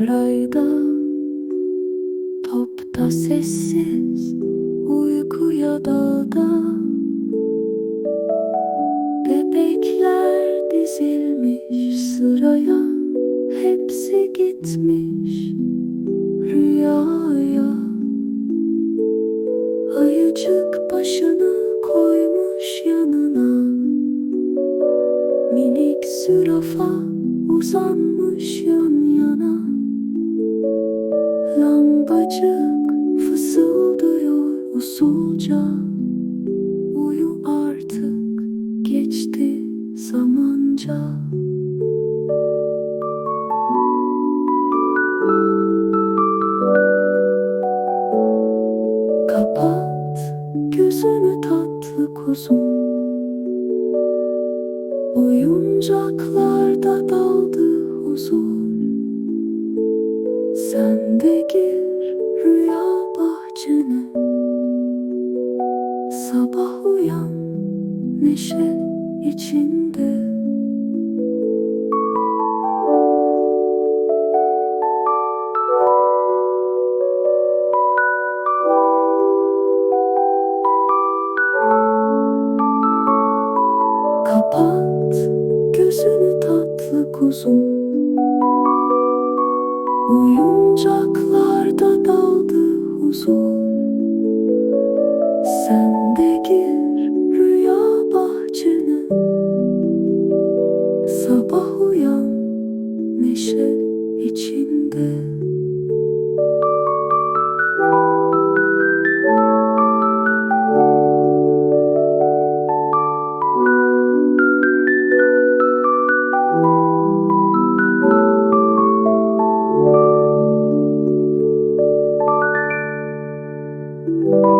Şurayda Topta sessiz Uykuya dalda. Bebekler dizilmiş sıraya Hepsi gitmiş rüyaya. Ayıcık başını koymuş yanına. Minik zürafa uzanmış yan yana. Lambacık fısıldıyor usulca. Uyu artık geçti zamanca. Kapat gözünü tatlı kuzum. Oyuncaklarda daldı huzur. Sen Sabah uyan neşe içinde. Kapat gözünü tatlı kuzum. Oyuncaklarda daldı huzur Sabah uyan neşe içinde Müzik